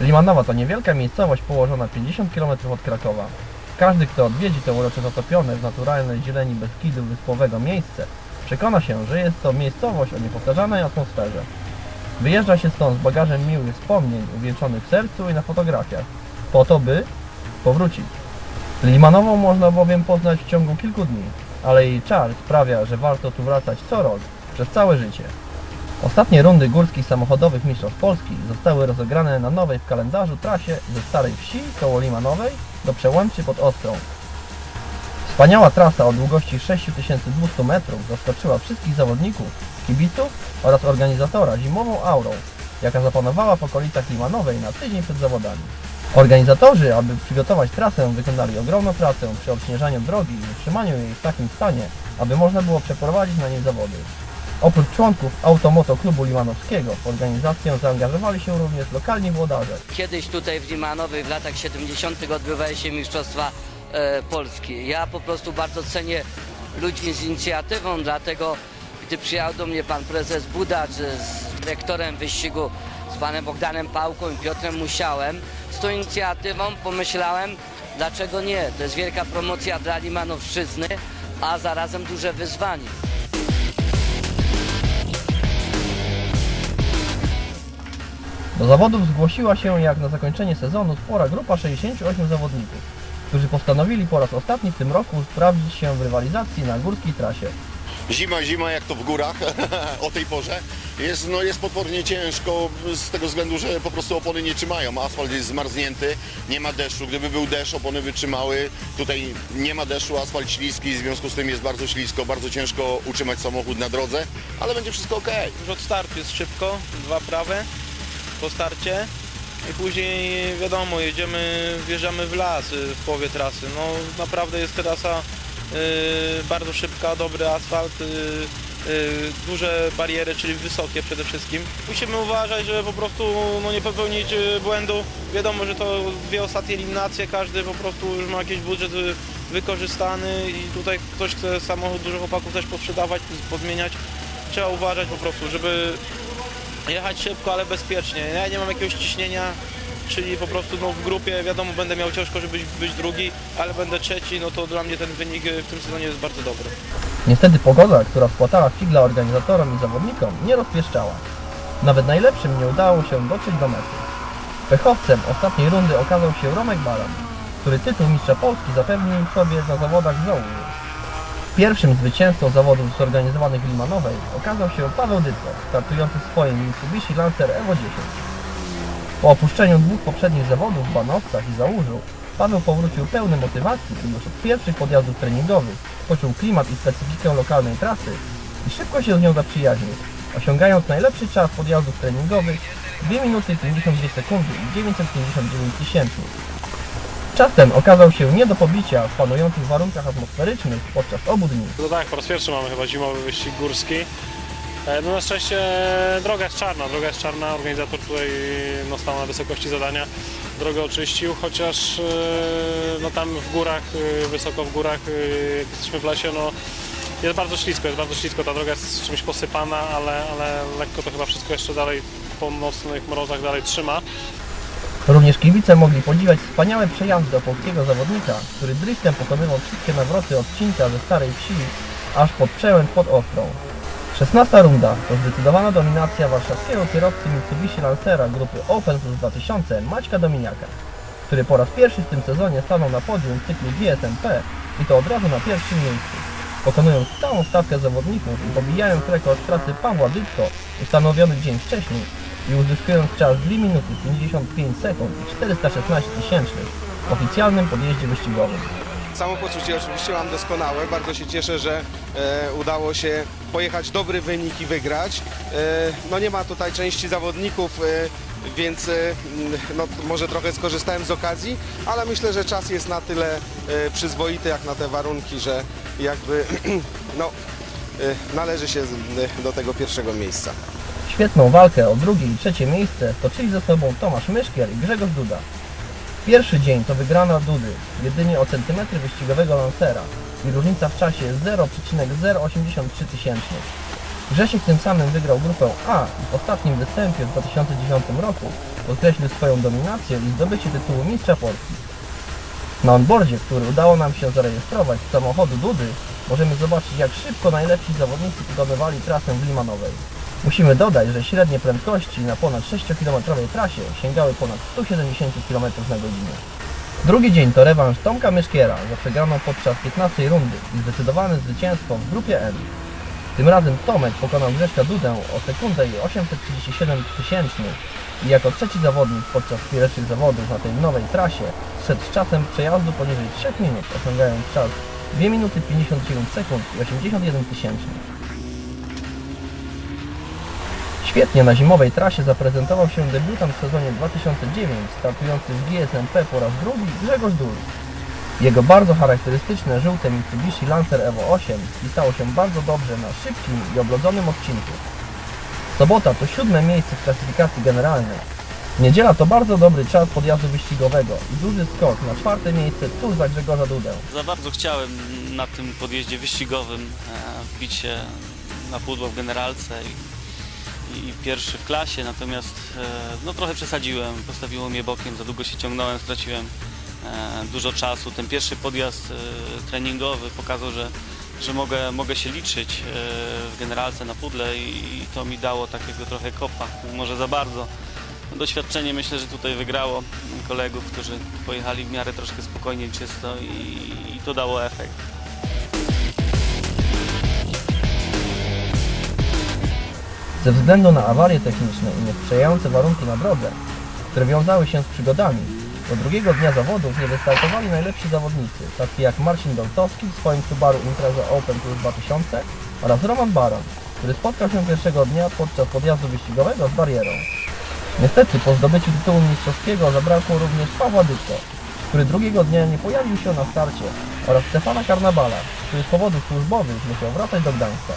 Limanowa to niewielka miejscowość położona 50 km od Krakowa. Każdy, kto odwiedzi to urocze zatopione w naturalnej zieleni Beskidu wyspowego miejsce, przekona się, że jest to miejscowość o niepowtarzanej atmosferze. Wyjeżdża się stąd z bagażem miłych wspomnień uwieczonych w sercu i na fotografiach, po to by powrócić. Limanową można bowiem poznać w ciągu kilku dni, ale jej czar sprawia, że warto tu wracać co rok, przez całe życie. Ostatnie rundy górskich samochodowych Mistrzostw Polski zostały rozegrane na nowej w kalendarzu trasie ze Starej Wsi koło Limanowej do Przełęczy pod Ostrą. Wspaniała trasa o długości 6200 metrów zaskoczyła wszystkich zawodników, kibiców oraz organizatora zimową aurą, jaka zapanowała w okolicach Limanowej na tydzień przed zawodami. Organizatorzy, aby przygotować trasę, wykonali ogromną pracę przy odśnieżaniu drogi i utrzymaniu jej w takim stanie, aby można było przeprowadzić na niej zawody. Oprócz członków Automoto Klubu Limanowskiego w organizację zaangażowali się również lokalni włodarze. Kiedyś tutaj w Limanowej w latach 70. odbywały się Mistrzostwa e, Polski. Ja po prostu bardzo cenię ludzi z inicjatywą, dlatego gdy przyjechał do mnie pan prezes Budacz z dyrektorem wyścigu z panem Bogdanem Pałką i Piotrem Musiałem, z tą inicjatywą pomyślałem, dlaczego nie? To jest wielka promocja dla Limanowszczyzny, a zarazem duże wyzwanie. Do zawodów zgłosiła się jak na zakończenie sezonu spora grupa 68 zawodników, którzy postanowili po raz ostatni w tym roku sprawdzić się w rywalizacji na górskiej trasie. Zima, zima jak to w górach o tej porze. Jest, no, jest potwornie ciężko z tego względu, że po prostu opony nie trzymają. Asfalt jest zmarznięty, nie ma deszczu. Gdyby był deszcz, opony wytrzymały. Tutaj nie ma deszczu, asfalt śliski, w związku z tym jest bardzo ślisko, bardzo ciężko utrzymać samochód na drodze, ale będzie wszystko ok. Już od startu jest szybko, dwa prawe po starcie i później wiadomo, jedziemy, wjeżdżamy w las y, w połowie trasy. No naprawdę jest trasa y, bardzo szybka, dobry asfalt, y, y, duże bariery, czyli wysokie przede wszystkim. Musimy uważać, żeby po prostu no, nie popełnić y, błędu. Wiadomo, że to dwie ostatnie eliminacje, każdy po prostu już ma jakiś budżet y, wykorzystany i tutaj ktoś chce samochód dużo chłopaków też posprzedawać, pozmieniać. Trzeba uważać po prostu, żeby jechać szybko, ale bezpiecznie. Ja nie mam jakiegoś ciśnienia, czyli po prostu no, w grupie wiadomo będę miał ciężko, żeby być, drugi, ale będę trzeci, no to dla mnie ten wynik y, w tym sezonie jest bardzo dobry. Niestety pogoda, która spłatała figla organizatorom i zawodnikom, nie rozpieszczała. Nawet najlepszym nie udało się dotrzeć do mety. Pechowcem ostatniej rundy okazał się Romek Baran, który tytuł mistrza Polski zapewnił sobie na zawodach w Załużu. Pierwszym zwycięzcą zawodów zorganizowanych w Limanowej okazał się Paweł Dytko, startujący w swoim Mitsubishi Lancer Evo 10. Po opuszczeniu dwóch poprzednich zawodów w Banowcach i Załużu, Paweł powrócił pełny motywacji i już od pierwszych podjazdów treningowych poczuł klimat i specyfikę lokalnej trasy i szybko się z nią zaprzyjaźnił, osiągając najlepszy czas podjazdów treningowych 2 minuty 52 sekundy i 959 tysięcznych. Czas ten okazał się nie do pobicia w panujących warunkach atmosferycznych podczas obu dni. No tak, po raz pierwszy mamy chyba zimowy wyścig górski. E, No na szczęście droga jest czarna, droga jest czarna, organizator tutaj no, stał na wysokości zadania, drogę oczyścił, chociaż e, no, tam w górach, e, wysoko w górach, e, jak jesteśmy w lesie, no jest bardzo ślisko, jest bardzo ślisko, ta droga jest czymś posypana, ale, ale lekko to chyba wszystko jeszcze dalej po mocnych mrozach dalej trzyma. Również kibice mogli podziwiać wspaniałe przejazdy opolskiego zawodnika, który driftem pokonywał wszystkie nawroty odcinka ze Starej Wsi aż pod przełęcz pod Ostrą. 16 runda to zdecydowana dominacja warszawskiego kierowcy Mitsubishi Lancera grupy Open Plus 2000 Maćka Dominiaka, który po raz pierwszy w tym sezonie stanął na podium w cyklu GSMP i to od razu na pierwszym miejscu, pokonując całą stawkę zawodników i pobijając rekord trasy Pawła Dytko ustanowiony dzień wcześniej i uzyskując czas 2 minuty 55 sekund i 416 tysięcznych w oficjalnym podjeździe wyścigowym. Samopoczucie oczywiście mam doskonałe. Bardzo się cieszę, że e, udało się pojechać dobry wynik i wygrać. E, no nie ma tutaj części zawodników, e, więc e, no, może trochę skorzystałem z okazji, ale myślę, że czas jest na tyle e, przyzwoity jak na te warunki, że jakby no, e, należy się do tego pierwszego miejsca. Świetną walkę o drugie i trzecie miejsce toczyli ze sobą Tomasz Myszkier i Grzegorz Duda. Pierwszy dzień to wygrana Dudy, jedynie o centymetry wyścigowego lancera i różnica w czasie 0,083 tysięcznych. Grzesiek tym samym wygrał grupę A i w ostatnim występie w 2009 roku podkreślił swoją dominację i zdobycie tytułu mistrza Polski. Na onboardzie, który udało nam się zarejestrować z samochodu Dudy, możemy zobaczyć jak szybko najlepsi zawodnicy pokonywali trasę w Limanowej. Musimy dodać, że średnie prędkości na ponad 6-kilometrowej trasie sięgały ponad 170 km na godzinę. Drugi dzień to rewanż Tomka Myszkiera za przegraną podczas 15 rundy i zdecydowane zwycięstwo w grupie N. Tym razem Tomek pokonał Grześka Dudę o sekundę i 837 tysięcznych i jako trzeci zawodnik podczas pierwszych zawodów na tej nowej trasie szedł z czasem przejazdu poniżej 3 minut, osiągając czas 2 minuty 59 sekund i 81 tysięcznych. Świetnie na zimowej trasie zaprezentował się debiutant w sezonie 2009, startujący w GSMP po raz drugi Grzegorz Dul. Jego bardzo charakterystyczne żółte Mitsubishi Lancer Evo 8 spisało się bardzo dobrze na szybkim i oblodzonym odcinku. Sobota to siódme miejsce w klasyfikacji generalnej. Niedziela to bardzo dobry czas podjazdu wyścigowego i duży skok na czwarte miejsce tuż za Grzegorza Dudę. Za bardzo chciałem na tym podjeździe wyścigowym e, wbić się na pudło w generalce i, i pierwszy w klasie, natomiast e, no, trochę przesadziłem, postawiło mnie bokiem, za długo się ciągnąłem, straciłem e, dużo czasu. Ten pierwszy podjazd e, treningowy pokazał, że, że mogę, mogę się liczyć w generalce na pudle i, to mi dało takiego trochę kopa, może za bardzo. Doświadczenie myślę, że tutaj wygrało kolegów, którzy pojechali w miarę troszkę spokojniej, czysto i, i to dało efekt. Ze względu na awarie techniczne i niesprzyjające warunki na drodze, które wiązały się z przygodami, do drugiego dnia zawodów nie wystartowali najlepsi zawodnicy, tacy jak Marcin Doltowski w swoim Subaru Impreza Open Plus 2000 oraz Roman Baron, który spotkał się pierwszego dnia podczas podjazdu wyścigowego z barierą. Niestety po zdobyciu tytułu mistrzowskiego zabrakło również Pawła Dyko, który drugiego dnia nie pojawił się na starcie oraz Stefana Karnabala, który z powodów służbowych musiał wracać do Gdańska.